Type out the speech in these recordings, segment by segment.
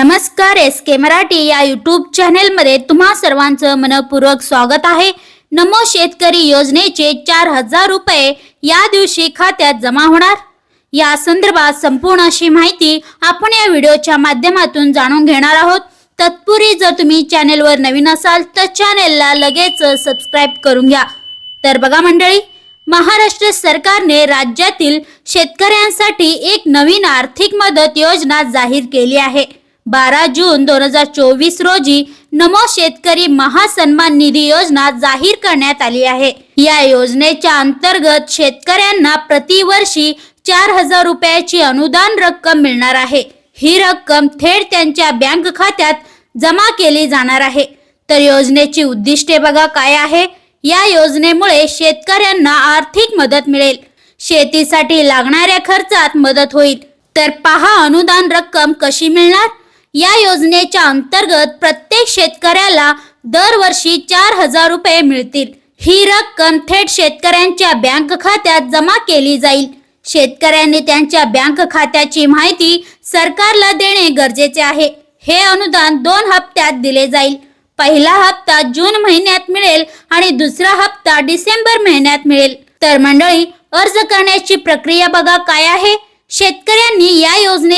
नमस्कार एस के मराठी या यूट्यूब चॅनेलमध्ये तुम्हा सर्वांचं मनपूर्वक स्वागत आहे. नमो शेतकरी योजनेचे चार हजार रुपये या दिवशी खात्यात जमा होणार? या संदर्भात संपूर्ण अशी माहिती आपण या व्हिडिओच्या माध्यमातून जाणून घेणार आहोत. तत्पूर्वी जर तुम्ही चॅनेलवर नवीन असाल तर चॅनेलला लगेच सबस्क्राईब करून घ्या. तर बघा मंडळी महाराष्ट्र सरकारने राज्यातील शेतकऱ्यांसाठी एक नवीन आर्थिक मदत योजना जाहीर केली आहे. बारा जून दोन हजार चोवीस रोजी नमो शेतकरी महासन्मान निधी योजना जाहीर करण्यात आली आहे. या योजनेच्या अंतर्गत शेतकऱ्यांना प्रतिवर्षी चार हजार रुपयाची अनुदान रक्कम मिळणार आहे. ही रक्कम थेट त्यांच्या बँक खात्यात जमा केली जाणार आहे. तर योजनेची उद्दिष्टे बघा काय आहे. या योजनेमुळे शेतकऱ्यांना आर्थिक मदत मिळेल. शेतीसाठी लागणाऱ्या खर्चात मदत होईल. तर पहा अनुदान रक्कम कशी मिळणार. या योजनेच्या अंतर्गत प्रत्येक शेतकऱ्याला दरवर्षी चार हजार रुपये मिळतील. ही रक्कम थेट शेतकऱ्यांच्या बँक खात्यात जमा केली जाईल. शेतकऱ्यांनी त्यांच्या बँक खात्याची माहिती सरकारला देणे गरजेचे आहे. हे अनुदान दोन हप्त्यात दिले जाईल. पहिला हप्ता जून महिन्यात मिळेल आणि दुसरा हप्ता डिसेंबर महिन्यात मिळेल. तर मंडळी अर्ज करण्याची प्रक्रिया बघा काय आहे. शेतकऱ्यांनी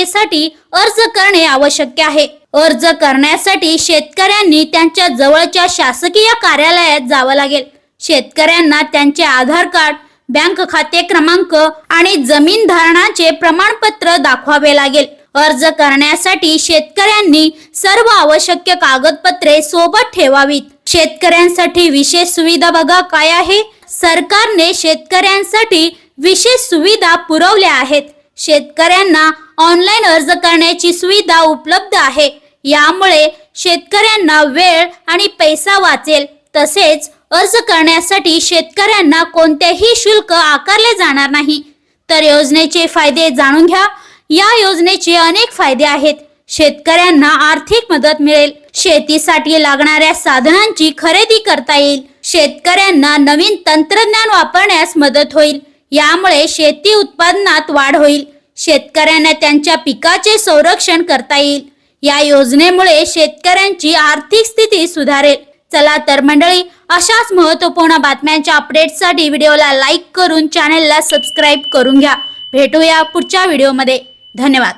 योजनेसाठी अर्ज करणे आवश्यक आहे. अर्ज करण्यासाठी शेतकऱ्यांनी त्यांच्या जवळच्या शासकीय कार्यालयात जावं लागेल. शेतकऱ्यांना त्यांचे आधार कार्ड बँक खाते क्रमांक आणि जमीन धारणाचे प्रमाणपत्र दाखवावे लागेल. अर्ज करण्यासाठी शेतकऱ्यांनी सर्व आवश्यक कागदपत्रे सोबत ठेवावीत. शेतकऱ्यांसाठी विशेष सुविधा बघा काय आहे? सरकारने शेतकऱ्यांसाठी विशेष सुविधा पुरवल्या आहेत. शेतकऱ्यांना ऑनलाईन अर्ज करण्याची सुविधा उपलब्ध आहे. यामुळे शेतकऱ्यांना वेळ आणि पैसा वाचेल. तसेच अर्ज करण्यासाठी शेतकऱ्यांना कोणतेही शुल्क आकारले जाणार नाही. तर योजनेचे फायदे जाणून घ्या. या योजनेचे अनेक फायदे आहेत. शेतकऱ्यांना आर्थिक मदत मिळेल. शेतीसाठी लागणाऱ्या साधनांची खरेदी करता येईल. शेतकऱ्यांना नवीन तंत्रज्ञान वापरण्यास मदत होईल. यामुळे शेती उत्पादनात वाढ होईल. शेतकऱ्यांना त्यांच्या पिकाचे संरक्षण करता येईल. या योजनेमुळे शेतकऱ्यांची आर्थिक स्थिती सुधारेल. चला तर मंडळी अशाच महत्त्वपूर्ण बातम्यांच्या अपडेटसाठी व्हिडिओला लाईक करून चॅनेलला सबस्क्राईब करून घ्या. भेटूया पुढच्या व्हिडिओमध्ये. धन्यवाद.